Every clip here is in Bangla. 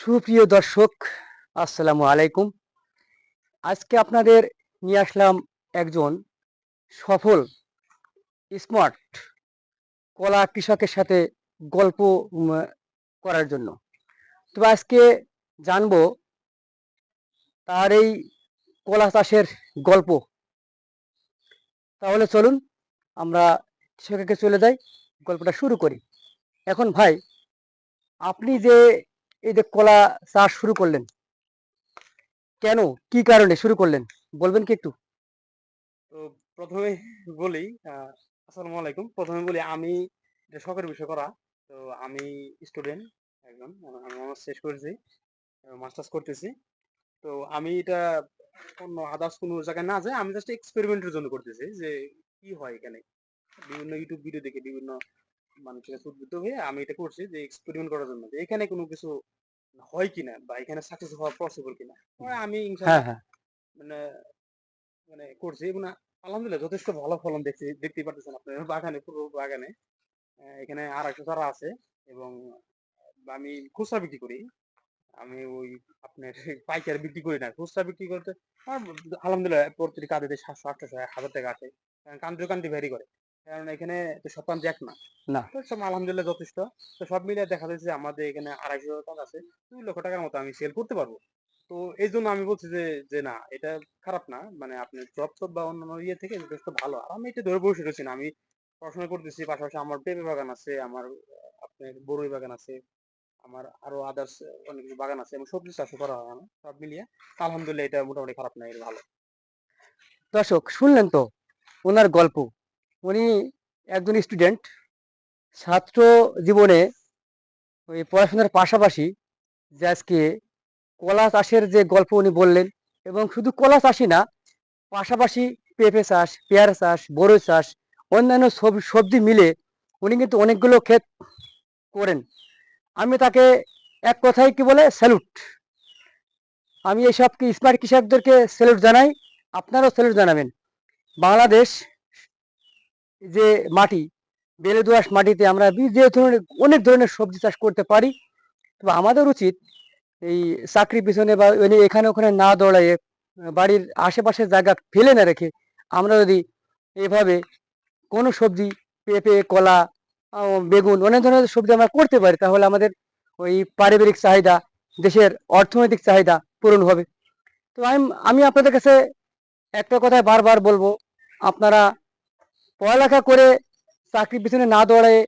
সুপ্রিয় দর্শক, আসসালামু আলাইকুম। আজকে আপনাদের নিয়ে আসলাম একজন সফল স্মার্ট কলা কৃষকের সাথে গল্প করার জন্য। তবে আজকে জানব তার এই কলা চাষের গল্প। তাহলে চলুন, আমরা কৃষকের চলে যাই, গল্পটা শুরু করি। এখন ভাই, আপনি যে এই যে কলা চাষ শুরু করলেন। কেন? কি কারণে শুরু করলেন? বলবেন কি একটু? তো প্রথমে বলি আসসালামু আলাইকুম। প্রথমে বলি, আমি শখের বিষয় করা। তো আমি স্টুডেন্ট একজন আমি অনার্স শেষ করেছি মাস্টার্স করতেছি। তো আমি এটা অন্য আদার্স কোনো জায়গায় না যাই আমি জাস্ট এক্সপেরিমেন্টের জন্য করতেছি যে কি হয় এখানে। বিভিন্ন ইউটিউব ভিডিও দেখে বিভিন্ন মানুষের কাছে উদ্বুদ্ধ হয়ে আমি এটা করছি যে এক্সপেরিমেন্ট করার জন্য যে এখানে কোনো কিছু হয় কিনা বা এখানে সাকসেস হওয়া পসিবল কিনা। পরে আমি হ্যাঁ ইনশাআল্লাহ হ্যাঁ। মানে মানে করছি এবং আলহামদুলিল্লাহ যথেষ্ট ভালো ফলন দেখতে দেখতেই পারতেছেন আপনার বাগানে পুরো বাগানে। এখানে আড়াইশো চারা আছে এবং আমি খুচরা বিক্রি করি। আমি ওই আপনার পাইকার বিক্রি করি না খুচরা বিক্রি করতে আলহামদুলিল্লাহ প্রতিটি কাঁদিতে সাতশো আটশো হাজার টাকা আসে কান্তি কান্তি ভ্যারি করে। কারণ এখানে তো সব কান্তি এক না। না। তো সব আলহামদুলিল্লাহ যথেষ্ট। তো সব মিলিয়ে দেখা যাচ্ছে যে আমাদের এখানে আড়াইশো টাকা আছে। দুই লক্ষ টাকার মতো আমি সেল করতে পারব। তো এই জন্য আমি বলছি যে যে না এটা খারাপ না। মানে আপনি জব টব বা অন্যান্য ইয়ে থেকে যথেষ্ট ভালো। আর আমি এটা ধরে বসে রয়েছি না আমি পড়াশোনা করতেছি পাশাপাশি আমার পেঁপে বাগান আছে আমার আপনার বড়ই বাগান আছে আমার আরও আদার্স অনেক কিছু বাগান আছে এবং সবজি চাষও করা হয় আমার সব মিলিয়ে আলহামদুলিল্লাহ এটা মোটামুটি খারাপ না এটা ভালো। দর্শক শুনলেন তো? ওনার গল্প। উনি একজন স্টুডেন্ট ছাত্র জীবনে ওই পড়াশোনার পাশাপাশি যে আজকে কলা চাষের যে গল্প উনি বললেন এবং শুধু কলা চাষই না, পাশাপাশি পেঁপে চাষ, পেয়ারা চাষ, বড়ই চাষ, অন্যান্য সব- সবজি মিলে উনি কিন্তু অনেকগুলো ক্ষেত করেন। আমি তাকে এক কথায় কি বলে স্যালুট আমি এইসব কি স্মার্ট কৃষকদেরকে স্যালুট জানাই? আপনারাও স্যালুট জানাবেন। বাংলাদেশ যে মাটি, বেলে দোআঁশ মাটিতে আমরা যে ধরনের, অনেক ধরনের সবজি চাষ করতে পারি। তবে আমাদের উচিত এই চাকরি পিছনে বা এখানে ওখানে না দৌড়াইয়ে, বাড়ির আশেপাশের জায়গা ফেলে না রেখে আমরা যদি এভাবে কোনো সবজি, পেঁপে, কলা বেগুন অনেক ধরনের সবজি আমরা করতে পারি, তাহলে আমাদের ওই পারিবারিক চাহিদা, দেশের অর্থনৈতিক চাহিদা পূরণ হবে। তো আমি আমি আপনাদের কাছে একটা কথাই বারবার বলব, আপনারা পড়ালেখা করে চাকরি পিছনে না দৌড়ায়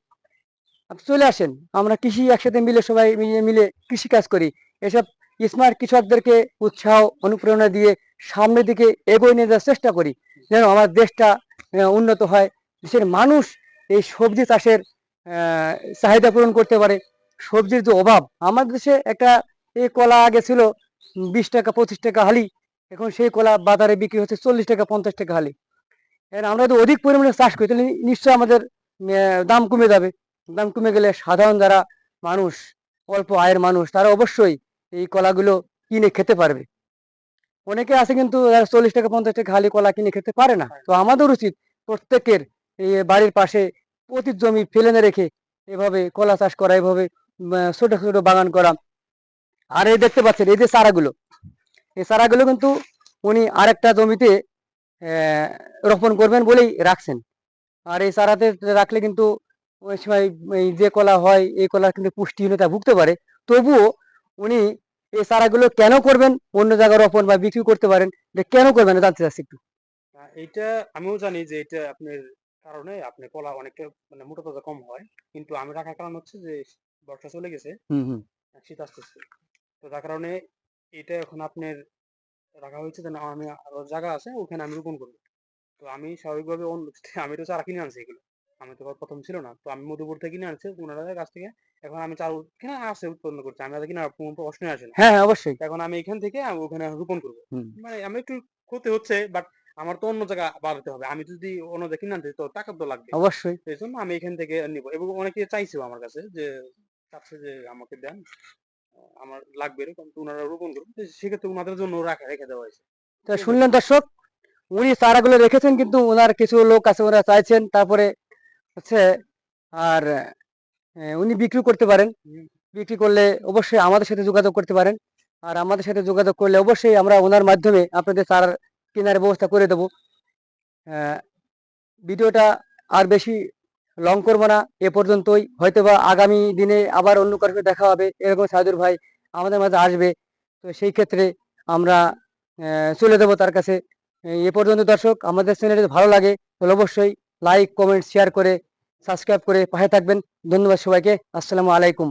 চলে আসেন। আমরা কৃষি একসাথে মিলে সবাই মিলে মিলে কৃষি কাজ করি। এসব স্মার্ট কৃষকদেরকে উৎসাহ, অনুপ্রেরণা দিয়ে সামনের দিকে এগিয়ে নিয়ে যাওয়ার চেষ্টা করি। যেন আমার দেশটা উন্নত হয়। দেশের মানুষ এই সবজি চাষের চাহিদা পূরণ করতে পারে। সবজির যে অভাব আমার দেশে একটা এই কলা আগে ছিল বিশ টাকা, পঁচিশ টাকা হালি। এখন সেই কলা বাজারে বিক্রি হচ্ছে চল্লিশ টাকা, পঞ্চাশ টাকা হালি। এর আমরা যদি অধিক পরিমাণে চাষ করি, তাহলে নিশ্চয়ই আমাদের দাম কমে যাবে। দাম কমে গেলে সাধারণ যারা মানুষ, অল্প আয়ের মানুষ, তারা অবশ্যই এই কলাগুলো কিনে খেতে পারবে। অনেকে আছে কিন্তু চল্লিশ টাকা, পঞ্চাশ টাকা খালি কলা কিনে খেতে পারে না। তো আমাদের উচিত প্রত্যেকের বাড়ির পাশে প্রতি জমি ফেলে রেখে এভাবে কলা চাষ করা, এভাবে ছোট ছোট বাগান করা। আর এই দেখতে পাচ্ছেন, এই যে চারাগুলো, এই চারাগুলো কিন্তু উনি আরেকটা জমিতে রোপণ করবেন বলেই রাখছেন। আর এই চারাতে রাখলে কিন্তু ওই সময় এই যে কলা হয় এই কলা কিন্তু পুষ্টিহীনতা ভুগতে পারে। তবুও উনি এই চারাগুলো কেন করবেন অন্য জায়গায় রোপণ বা বিক্রি করতে পারেন এটা কেন করবেন জানতে চাচ্ছি একটু। এইটা আমিও জানি যে এটা আপনার কারণে আপনার কলা অনেকটা মানে মোটা তাজা কম হয়। কিন্তু আমি রাখার কারণ হচ্ছে যে বর্ষা চলে গেছে হুম হুম। শীত আসতেছে। তো যার কারণে এটা এখন আপনার রাখা হয়েছে না আমি আরও জায়গা আছে ওখানে আমি রোপণ করব। তো আমি স্বাভাবিকভাবে অন্য আমি তো চারা কিনে আনছি এগুলো। আমি তো প্রথম ছিল না তো আমি মধুপুর থেকে কিনে আনছি ওনাদের কাছ থেকে এখন আমি চারা কিনে আসে উৎপন্ন করছি আমি কিনা প্রশ্নই আসে না। হ্যাঁ হ্যাঁ অবশ্যই। এখন আমি এখান থেকে ওখানে রোপণ করব। মানে আমি একটু ক্ষতি হচ্ছে বাট আমার তো অন্য জায়গা বাড়াতে হবে। আমি যদি অন্য জায়গায় কিনে আনতে তো টাকা তো লাগবে। অবশ্যই। এই জন্য আমি এখান থেকে নিব। এবং অনেকে চাইছেও আমার কাছে যে চাচ্ছে যে আমাকে দেন। আমার লাগবে এরকম তো ওনারা রোপণ করবে তো সেক্ষেত্রে ওনাদের জন্য রাখা, রেখে দেওয়া হয়েছে। তো শুনলেন দর্শক, উনি চারাগুলো রেখেছেন কিন্তু ওনার কিছু লোক আছে, ওরা চাইছেন তারপরে হচ্ছে আর উনি বিক্রি করতে পারেন। বিক্রি করলে অবশ্যই আমাদের সাথে যোগাযোগ করতে পারেন। আর আমাদের সাথে যোগাযোগ করলে অবশ্যই আমরা ওনার মাধ্যমে আপনাদের চারা কেনার ব্যবস্থা করে দেবো। ভিডিওটা আর বেশি লং করব না, এ পর্যন্তই। হয়তোবা আগামী দিনে আবার অন্য কারোর সাথে দেখা হবে, এরকম সাইদুর ভাই আমাদের মাঝে আসবে। তো সেই ক্ষেত্রে আমরা চলে দেবো তার কাছে। এ পর্যন্ত দর্শক, আমাদের চ্যানেলে ভালো লাগে, তাহলে অবশ্যই লাইক কমেন্ট শেয়ার করে সাবস্ক্রাইব করে পাশে থাকবেন। ধন্যবাদ সবাইকে। আসসালামু আলাইকুম।